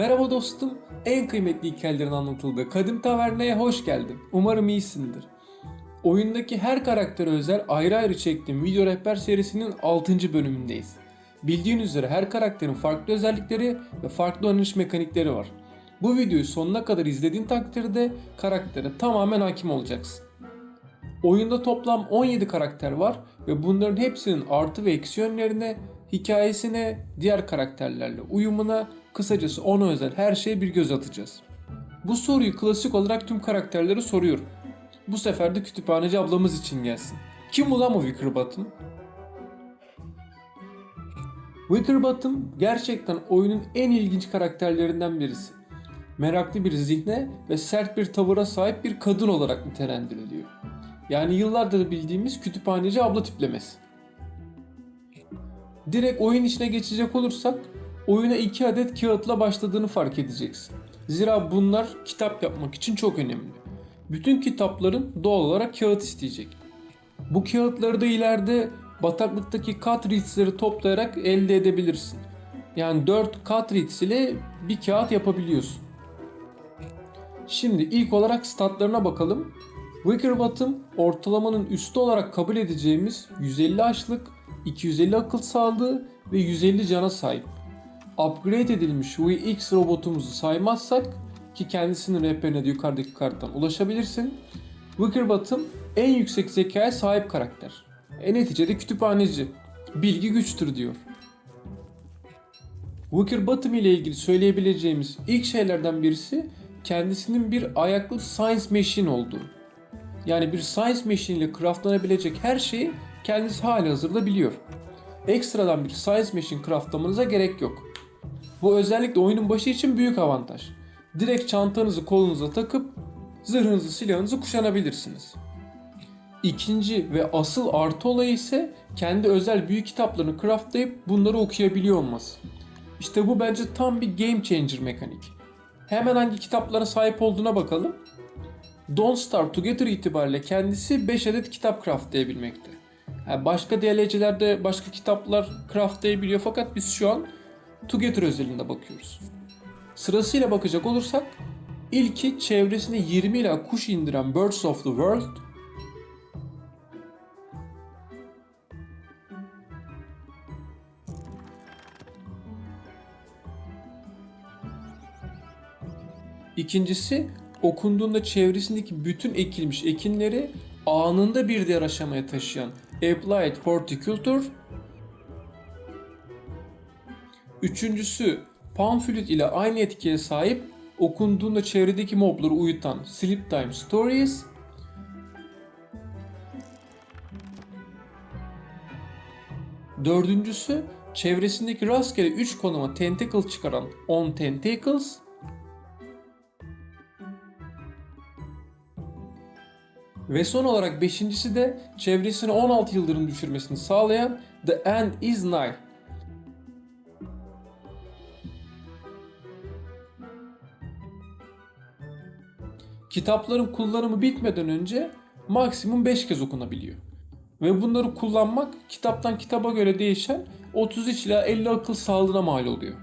Merhaba dostum, en kıymetli hikayelerin anlatıldığı Kadim Taverna'ya hoş geldin. Umarım iyisindir. Oyundaki her karaktere özel ayrı ayrı çektiğim video rehber serisinin 6. bölümündeyiz. Bildiğin üzere her karakterin farklı özellikleri ve farklı oynanış mekanikleri var. Bu videoyu sonuna kadar izlediğin takdirde karaktere tamamen hakim olacaksın. Oyunda toplam 17 karakter var ve bunların hepsinin artı ve eksi yönlerine, hikayesine, diğer karakterlerle uyumuna, kısacası ona özel her şeye bir göz atacağız. Bu soruyu klasik olarak tüm karakterlere soruyorum. Bu sefer de kütüphaneci ablamız için gelsin. Kim ulan bu Wickerbottom? Wickerbottom gerçekten oyunun en ilginç karakterlerinden birisi. Meraklı bir zihne ve sert bir tavıra sahip bir kadın olarak nitelendiriliyor. Yani yıllardır bildiğimiz kütüphaneci abla tiplemesi. Direkt oyun içine geçecek olursak oyuna iki adet kağıtla başladığını fark edeceksin. Zira bunlar kitap yapmak için çok önemli. Bütün kitapların doğal olarak kağıt isteyecek. Bu kağıtları da ileride bataklıktaki cartridge'leri toplayarak elde edebilirsin. Yani 4 cartridge ile bir kağıt yapabiliyorsun. Şimdi ilk olarak statlarına bakalım. Wickerbottom ortalamanın üstü olarak kabul edeceğimiz 150 açlık, 250 akıl sağlığı ve 150 cana sahip. Upgrade edilmiş VX robotumuzu saymazsak ki kendisinin rehberine de yukarıdaki karttan ulaşabilirsin. Wickerbottom en yüksek zekaya sahip karakter. E neticede kütüphaneci. Bilgi güçtür diyor. Wickerbottom ile ilgili söyleyebileceğimiz ilk şeylerden birisi kendisinin bir ayaklı science machine olduğu. Yani bir science machine ile craftlanabilecek her şeyi kendisi hali hazırda biliyor. Ekstradan bir science machine craftlamanıza gerek yok. Bu özellikle oyunun başı için büyük avantaj. Direkt çantanızı kolunuza takıp zırhınızı silahınızı kuşanabilirsiniz. İkinci ve asıl artı olayı ise kendi özel büyük kitaplarını craftlayıp bunları okuyabiliyor olması. İşte bu bence tam bir game changer mekanik. Hemen hangi kitaplara sahip olduğuna bakalım. Don't Starve Together itibariyle kendisi 5 adet kitap craftlayabilmekte. Yani başka DLC'lerde başka kitaplar craftlayabiliyor fakat biz şu an Together özelinde bakıyoruz. Sırasıyla bakacak olursak ilki çevresine 20 ila kuş indiren Birds of the World, İkincisi okunduğunda çevresindeki bütün ekilmiş ekinleri anında bir diğer aşamaya taşıyan Applied Horticulture. Üçüncüsü Pamphlet ile aynı etkiye sahip okunduğunda çevredeki mobları uyutan Sleep Time Stories. Dördüncüsü çevresindeki rastgele 3 konuma tentacle çıkaran On Tentacles. Ve son olarak beşincisi de çevresine 16 yıldırım düşürmesini sağlayan The End Is Nigh. Kitapların kullanımı bitmeden önce maksimum 5 kez okunabiliyor. Ve bunları kullanmak kitaptan kitaba göre değişen 33 ila 50 akıl sağlığına mal oluyor.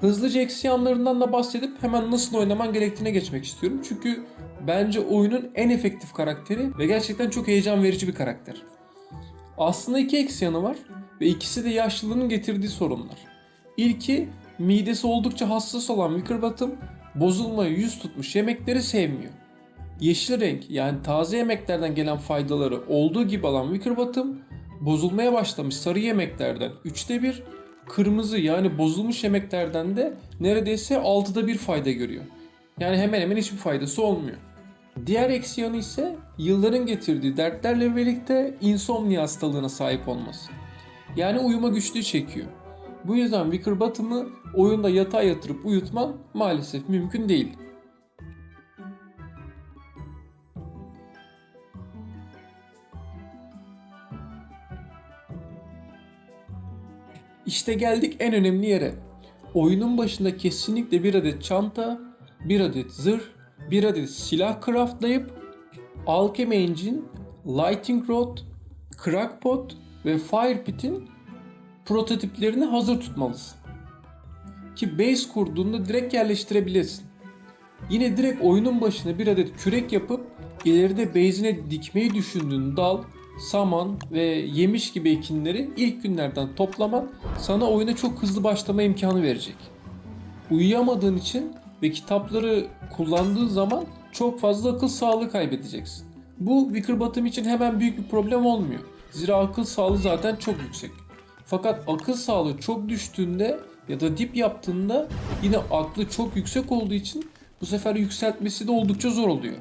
Hızlıca eksi yanlarından da bahsedip hemen nasıl oynaman gerektiğine geçmek istiyorum. Çünkü bence oyunun en efektif karakteri ve gerçekten çok heyecan verici bir karakter. Aslında iki eksi yanı var ve ikisi de yaşlılığının getirdiği sorunlar. İlki midesi oldukça hassas olan Wickerbottom bozulmaya yüz tutmuş yemekleri sevmiyor. Yeşil renk yani taze yemeklerden gelen faydaları olduğu gibi alan Wickerbottom bozulmaya başlamış sarı yemeklerden üçte bir, kırmızı yani bozulmuş yemeklerden de neredeyse altıda bir fayda görüyor. Yani hemen hemen hiçbir faydası olmuyor. Diğer eksi yanı ise yılların getirdiği dertlerle birlikte insomnia hastalığına sahip olması. Yani uyuma güçlüğü çekiyor. Bu yüzden Wickerbottom'ı oyunda yatağa yatırıp uyutman maalesef mümkün değil. İşte geldik en önemli yere. Oyunun başında kesinlikle bir adet çanta, bir adet zırh, bir adet silah craftlayıp Alchemy Engine, Lighting Rod, Crackpot ve Fire Pit'in prototiplerini hazır tutmalısın. ki base kurduğunda direkt yerleştirebilirsin. Yine direkt oyunun başına bir adet kürek yapıp ileride base'ine dikmeyi düşündüğün dal, saman ve yemiş gibi ekinleri ilk günlerden toplaman sana oyuna çok hızlı başlama imkanı verecek. Uyuyamadığın için ve kitapları kullandığın zaman çok fazla akıl sağlığı kaybedeceksin. Bu Wickerbottom için hemen büyük bir problem olmuyor. Zira akıl sağlığı zaten çok yüksek. Fakat akıl sağlığı çok düştüğünde ya da dip yaptığında yine aklı çok yüksek olduğu için bu sefer yükseltmesi de oldukça zor oluyor.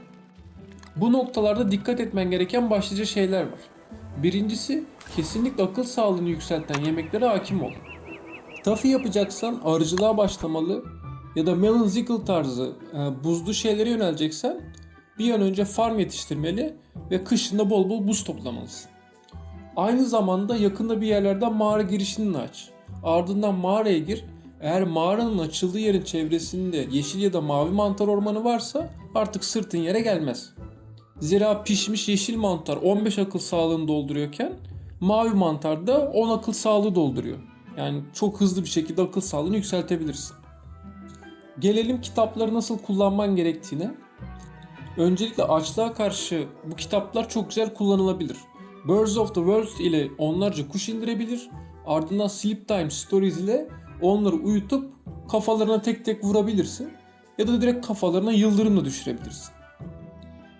Bu noktalarda dikkat etmen gereken başlıca şeyler var. Birincisi kesinlikle akıl sağlığını yükselten yemeklere hakim ol. Taffy yapacaksan arıcılığa başlamalı ya da melon zickle tarzı e, buzlu şeylere yöneleceksen bir an önce farm yetiştirmeli ve kışında bol bol buz toplamalısın. Aynı zamanda yakında bir yerlerden mağara girişini aç. Ardından mağaraya gir. Eğer mağaranın açıldığı yerin çevresinde yeşil ya da mavi mantar ormanı varsa artık sırtın yere gelmez. Zira pişmiş yeşil mantar 15 akıl sağlığını dolduruyorken mavi mantar da 10 akıl sağlığı dolduruyor. Yani çok hızlı bir şekilde akıl sağlığını yükseltebilirsin. Gelelim kitapları nasıl kullanman gerektiğine. Öncelikle açlığa karşı bu kitaplar çok güzel kullanılabilir. Birds of the World ile onlarca kuş indirebilir. Ardından Sleep Time Stories ile onları uyutup kafalarına tek tek vurabilirsin. Ya da direkt kafalarına yıldırımla düşürebilirsin.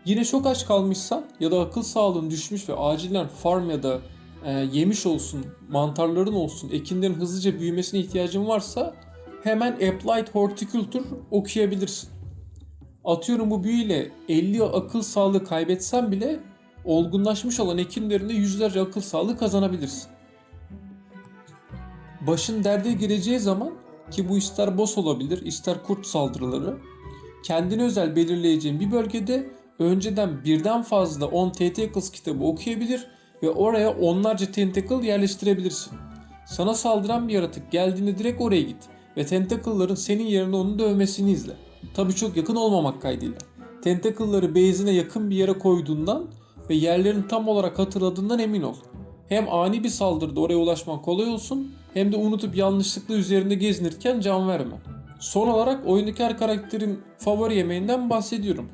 Yine çok aç kalmışsan ya da akıl sağlığın düşmüş ve acilen farm ya da e, yemiş olsun, mantarların olsun, ekinlerin hızlıca büyümesine ihtiyacın varsa hemen Applied Horticulture okuyabilirsin. Atıyorum bu büyüyle 50 akıl sağlığı kaybetsen bile olgunlaşmış olan ekinlerinde yüzlerce akıl sağlığı kazanabilirsin. Başın derde gireceği zaman ki bu ister boss olabilir ister kurt saldırıları kendine özel belirleyeceğin bir bölgede önceden birden fazla 10 Tentacles kitabı okuyabilir ve oraya onlarca tentacle yerleştirebilirsin. Sana saldıran bir yaratık geldiğinde direkt oraya git ve tentacle'ların senin yerine onu dövmesini izle. Tabi çok yakın olmamak kaydıyla. Tentacle'ları base'ine yakın bir yere koyduğundan ve yerlerini tam olarak hatırladığından emin ol. Hem ani bir saldırıda oraya ulaşman kolay olsun hem de unutup yanlışlıkla üzerinde gezinirken can verme. Son olarak oyundaki her karakterin favori yemeğinden bahsediyorum.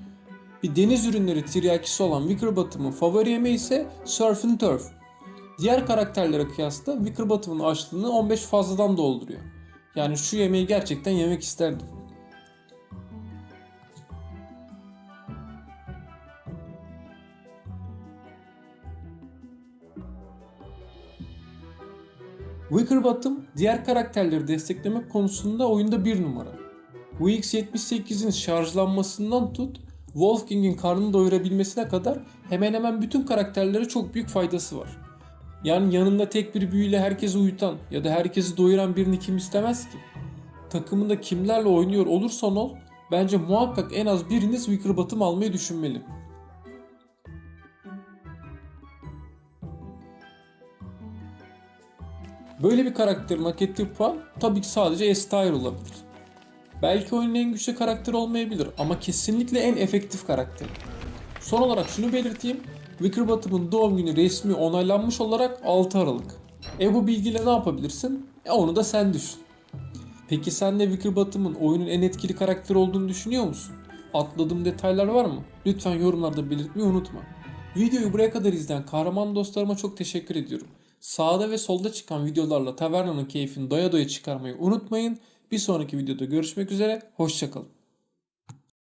Bir deniz ürünleri tiryakisi olan Wickerbottom'un favori yemeği ise Surf and Turf. Diğer karakterlere kıyasla Wickerbottom'un açlığını 15 fazladan dolduruyor. Yani şu yemeği gerçekten yemek isterdim. Wickerbottom diğer karakterleri desteklemek konusunda oyunda bir numara. UX78'in şarjlanmasından tut, Wolfgang'in karnını doyurabilmesine kadar hemen hemen bütün karakterlere çok büyük faydası var. Yani yanında tek bir büyüyle herkesi uyutan ya da herkesi doyuran birini kim istemez ki? Takımında kimlerle oynuyor olursan ol, bence muhakkak en az biriniz Wickerbottom almayı düşünmeli. Böyle bir karakterin hak ettiği puan tabii ki sadece Estire olabilir. Belki oyunun en güçlü karakteri olmayabilir ama kesinlikle en efektif karakteri. Son olarak şunu belirteyim. Wickerbottom'un doğum günü resmi onaylanmış olarak 6 Aralık. E bu bilgiyle ne yapabilirsin? E onu da sen düşün. Peki sen de Wickerbottom'un oyunun en etkili karakteri olduğunu düşünüyor musun? Atladığım detaylar var mı? Lütfen yorumlarda belirtmeyi unutma. Videoyu buraya kadar izleyen kahraman dostlarıma çok teşekkür ediyorum. Sağda ve solda çıkan videolarla tavernanın keyfini doya doya çıkarmayı unutmayın. Bir sonraki videoda görüşmek üzere, hoşçakalın.